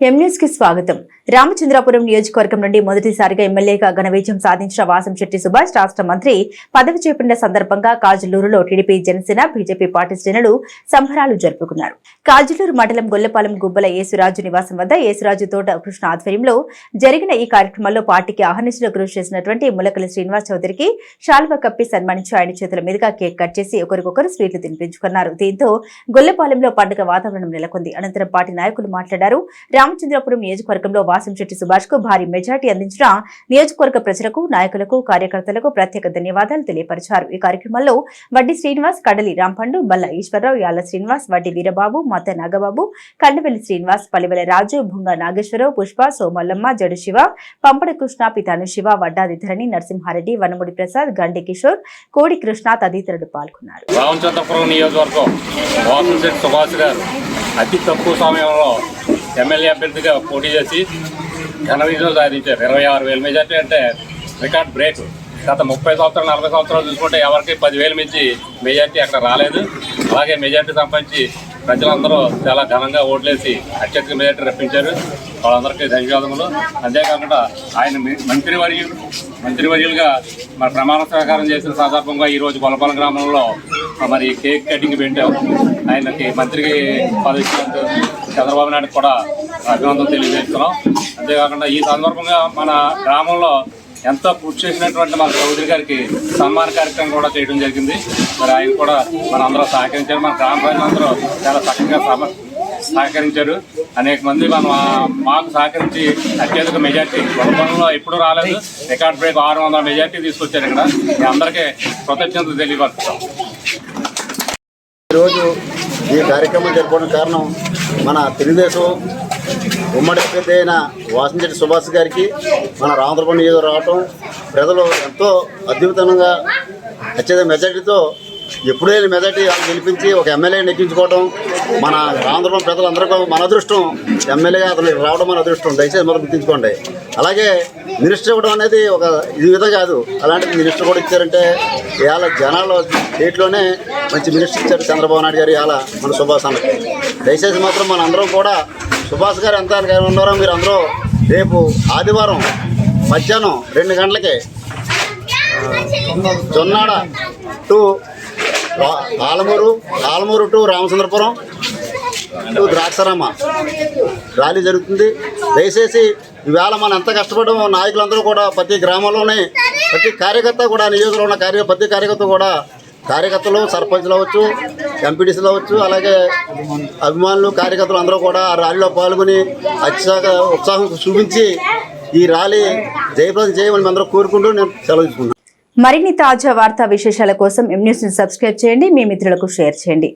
ఎంన్యూస్కి స్వాగతం. రామచంద్రాపురం నియోజకవర్గం నుండి మొదటిసారిగా ఎమ్మెల్యేగా ఘన విజయం సాధించిన వాసం శెట్టి సుభాష్ రాష్ట్ర మంత్రి పదవి చేపట్టిన సందర్భంగా కాజులూరులో టీడీపీ జనసేన బీజేపీ పార్టీ శ్రేణులు సంబరాలు జరుపుకున్నారు. కాజులూరు మండలం గొల్లపాలెం గుబ్బల యేసురాజు నివాసం వద్ద యేసురాజు తోట కృష్ణ ఆధ్వర్యంలో జరిగిన ఈ కార్యక్రమంలో పార్టీకి ఆహ్వానించిన కృషి చేసినటువంటి ములకలి శ్రీనివాస్ చౌదరికి శాల్వ కప్పి సన్మానించి ఆయన చేతుల మీదుగా కేక్ కట్ చేసి ఒకరికొకరు స్వీట్లు తినిపించుకున్నారు. దీంతో గొల్లపాలెంలో పండుగ వాతావరణం నెలకొంది. అనంతరం పార్టీ నాయకులు మాట్లాడారు. రామచంద్రపురం నియోజకవర్గంలో వాసంశెట్టి సుభాష్కు భారీ మెజార్టీ అందించిన నియోజకవర్గ ప్రజలకు నాయకులకు కార్యకర్తలకు ప్రత్యేక ధన్యవాదాలు తెలియపరిచారు. ఈ కార్యక్రమంలో వడ్డీ శ్రీనివాస్ కడలి రాంపండు బల్ల ఈశ్వరరావు యాల శ్రీనివాస్ వడ్డీ వీరబాబు మత నాగబాబు కండవెల్లి శ్రీనివాస్ పలివెల రాజు భుంగ నాగేశ్వరరావు పుష్ప సోమల్లమ్మ జడు శివ పంపడ కృష్ణ పితాను శివ వడ్డాది ధరణి నరసింహారెడ్డి వనముడి ప్రసాద్ గండి కిషోర్ కోడి కృష్ణ తదితరులు పాల్గొన్నారు. రామచంద్రపురం నియోజకవర్గం సుభాష్ గారు అతి తక్కువ సమయంలో ఎమ్మెల్యే అభ్యర్థిగా పోటీ చేసి ఘన విజయం సాధించారు. ఇరవై ఆరు వేల మెజార్టీ అంటే రికార్డ్ బ్రేక్. గత ముప్పై సంవత్సరాలు నలభై సంవత్సరాలు చూసుకుంటే ఎవరికి పదివేలు మించి మెజార్టీ అక్కడ రాలేదు. అలాగే మెజార్టీ సంపాదించి ప్రజలందరూ చాలా ఘనంగా ఓట్లేసి అత్యధిక మెజార్టీ రప్పించారు. వాళ్ళందరికీ ధన్యవాదములు. అంతేకాకుండా ఆయన మంత్రివర్యులు మంత్రివర్యులుగా మరి ప్రమాణ స్వీకారం చేసిన సందర్భంగా ఈరోజు గొల్లపాలెం గ్రామంలో మరి కేక్ కటింగ్ పెట్టాం. ఆయనకి మంత్రికి పదవి చంద్రబాబు నాయుడు కూడా అభినందనలు తెలియజేస్తున్నాం. అంతేకాకుండా ఈ సందర్భంగా మన గ్రామంలో ఎంతో కృషి చేసినటువంటి మన చౌదరి గారికి సన్మాన కార్యక్రమం కూడా చేయడం జరిగింది. మరి ఆయన కూడా మన అందరూ సహకరించారు. మన గ్రామ ప్రజలందరూ చాలా చక్కగా సమ సహకరించారు. అనేక మంది మన మాకు సహకరించి అత్యధిక మెజార్టీ కుటుంబంలో ఎప్పుడూ రాలేదు. రికార్డ్ బ్రేక్ ఆరు వందల మెజార్టీ తీసుకొచ్చారు ఇక్కడ. మీ అందరికీ కృతజ్ఞతలు తెలియపరుస్తాం ఈరోజు ఈ కార్యక్రమం జరుపుకోవడం కారణం మన తెలుగుదేశం ఉమ్మడి అభ్యర్థి అయిన వాసంశెట్టి సుభాష్ గారికి మన రామదుర్గం ఏదో రావటం ప్రజలు ఎంతో అద్భుతంగా అత్యధిక మెజార్టీతో ఎప్పుడైనా మెజార్టీ గెలిపించి ఒక ఎమ్మెల్యే ఎక్కించుకోవడం మన రామదుర్గం ప్రజలందరికీ మన అదృష్టం ఎమ్మెల్యేగా అతనికి రావడం మన అదృష్టం. దయచేసి మనం గుర్తించుకోండి. అలాగే మినిస్టర్ ఇవ్వడం అనేది ఒక ఇది విధంగా కాదు. అలాంటిది మినిస్టర్ కూడా ఇచ్చారంటే ఇవాళ జనాలు స్టేట్లోనే మంచి మినిస్టర్ ఇచ్చారు చంద్రబాబు నాయుడు గారు ఇవాళ మన సుభాష్ అన్నకి దయచేసి మాత్రం మన అందరం కూడా సుభాష్ గారు ఎంత ఉన్నారో మీరు అందరూ రేపు ఆదివారం మధ్యాహ్నం రెండు గంటలకి Jonnada to Alamuru Alamuru to Ramachandrapuram to Draksharama. Rally జరుగుతుంది. దయచేసి ఈవేళ మనం ఎంత కష్టపడమో నాయకులందరూ కూడా ప్రతి గ్రామంలోనే ప్రతి కార్యకర్త కూడా నియోజకవర్గంలో ఉన్న కార్య ప్రతి కార్యకర్త కూడా కార్యకర్తలు సర్పంచ్లు అవ్వచ్చు ఎంపీటీసీలు అవ్వచ్చు అలాగే అభిమానులు కార్యకర్తలు అందరూ కూడా ఆ ర్యాలీలో పాల్గొని అత్యాస ఉత్సాహం చూపించి ఈ ర్యాలీ జయప్రదం చేయమని మేము అందరూ కోరుకుంటూ నేను సెలవు మరిన్ని తాజా వార్తా విశేషాల కోసం ఎం సబ్స్క్రైబ్ చేయండి మీ మిత్రులకు షేర్ చేయండి.